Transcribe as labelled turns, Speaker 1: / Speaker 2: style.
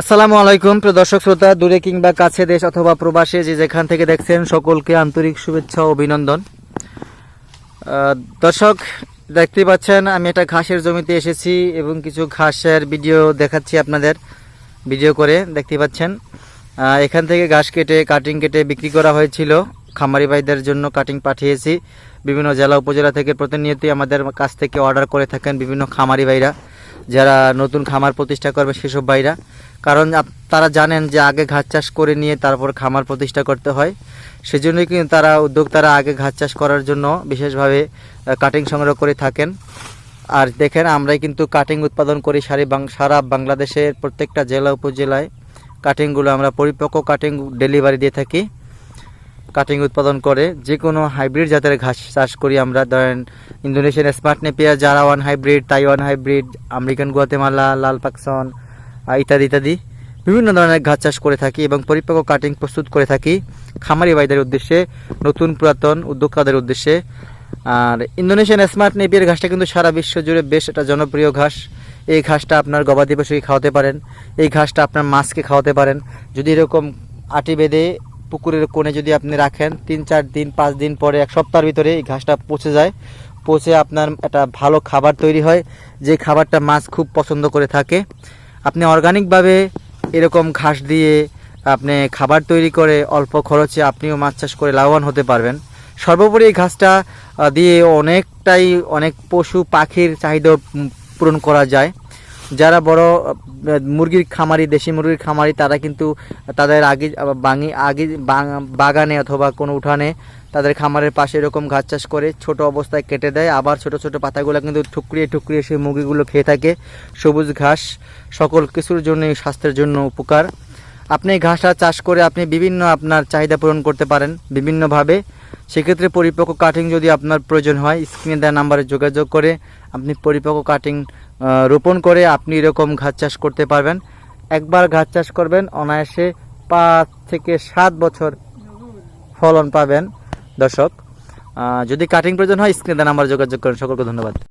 Speaker 1: আসসালামু আলাইকুম, প্রিয় দর্শক শ্রোতা, দূরে কিংবা কাছে দেশ অথবা প্রবাসে যে যেখান থেকে দেখছেন, সকলকে আন্তরিক শুভেচ্ছা ও অভিনন্দন। দর্শক দেখতে পাচ্ছেন, আমি একটা ঘাসের জমিতে এসেছি এবং কিছু ঘাসের ভিডিও দেখাচ্ছি আপনাদের, ভিডিও করে দেখতে পাচ্ছেন। এখান থেকে ঘাস কেটে, কাটিং কেটে বিক্রি করা হয়েছিল। খামারি ভাইদের জন্য কাটিং পাঠিয়েছি। বিভিন্ন জেলা, উপজেলা থেকে প্রতিনিয়তই আমাদের কাছ থেকে অর্ডার করে থাকেন বিভিন্ন খামারি ভাইরা। যারা নতুন খামার প্রতিষ্ঠা করবে সেসব ভাইরা। কারণ তারা জানেন যে আগে ঘাস চাষ করে নিয়ে তারপর খামার প্রতিষ্ঠা করতে হয়। সেজন্যই কিন্তু তারা, উদ্যোক্তারা আগে ঘাস চাষ করার জন্য বিশেষভাবে কাটিং সংগ্রহ করে থাকেন। আর দেখেন, আমরাই কিন্তু কাটিং উৎপাদন করি সারি সারা বাংলাদেশের প্রত্যেকটা জেলা, উপজেলায়। কাটিংগুলো আমরা পরিপক্ক কাটিং ডেলিভারি দিয়ে থাকি। কাটিং উৎপাদন করে যে কোনো হাইব্রিড জাতের ঘাস চাষ করি আমরা। ধরেন Indonesian smart Napier জারাওয়ান hybrid Taiwan hybrid American Guatemala লাল পাকসন ইত্যাদি ইত্যাদি। বিভিন্ন ধরনের ঘাস চাষ করে থাকি এবং পরিপক্ক কাটিং প্রস্তুত করে থাকি। খামারি ভাইদের উদ্দেশ্যে, নতুন পুরাতন উদ্যোক্তাদের উদ্দেশ্যে। আর ইন্দোনেশিয়ান স্মার্ট নেপিয়ার ঘাসটা কিন্তু সারা বিশ্ব জুড়ে বেশ একটা জনপ্রিয় ঘাস। এই ঘাসটা আপনার গবাদি পশুকে খাওয়াতে পারেন। এই ঘাসটা আপনার মাছকে খাওয়াতে পারেন। যদি এরকম আটি বেঁধে পুকুরের কোণে যদি আপনি রাখেন, তিন, চার দিন, পাঁচ দিন পরে, এক সপ্তাহের ভিতরে এই ঘাসটা পচে যায়। পচে আপনার একটা ভালো খাবার তৈরি হয়, যে খাবারটা মাছ খুব পছন্দ করে থাকে। আপনি অর্গানিকভাবে এরকম ঘাস দিয়ে আপনি খাবার তৈরি করে অল্প খরচে আপনিও মাছ চাষ করে লাভবান হতে পারবেন। সর্বোপরি এই ঘাসটা দিয়ে অনেকটাই অনেক পশু পাখির চাহিদা পূরণ করা যায়। যারা বড় মুরগির খামারি, দেশি মুরগির খামারি, তারা কিন্তু তাদের আগে বাঙি, আগে বাগানে অথবা কোনো উঠানে তাদের খামারের পাশে এরকম ঘাস চাষ করে ছোট অবস্থায় কেটে দেয়। আবার ছোট ছোট পাতাগুলো কিন্তু ঠুকরিয়ে ঠুকরিয়ে সেই মুরগিগুলো খেয়ে থাকে। সবুজ ঘাস, সকল কিছুর জন্যই স্বাস্থ্যের জন্য উপকার। আপনি ঘাসটা চাষ করে আপনি বিভিন্ন আপনার চাহিদা পূরণ করতে পারেন বিভিন্নভাবে। সেক্ষেত্রে পরিপক্ক কাটিং যদি আপনার প্রয়োজন হয় স্ক্রিনে দেওয়া নাম্বারে যোগাযোগ করে আপনি পরিপক্ক কাটিং রোপণ করে আপনি এরকম ঘাস চাষ করতে পারবেন। একবার ঘাস চাষ করবেন, অনায়াসে পাঁচ থেকে সাত বছর ফলন পাবেন। দর্শক যদি কাটিং প্রয়োজন হয় স্ক্রিনে দেওয়া নাম্বারে যোগাযোগ করেন। সকলকে ধন্যবাদ।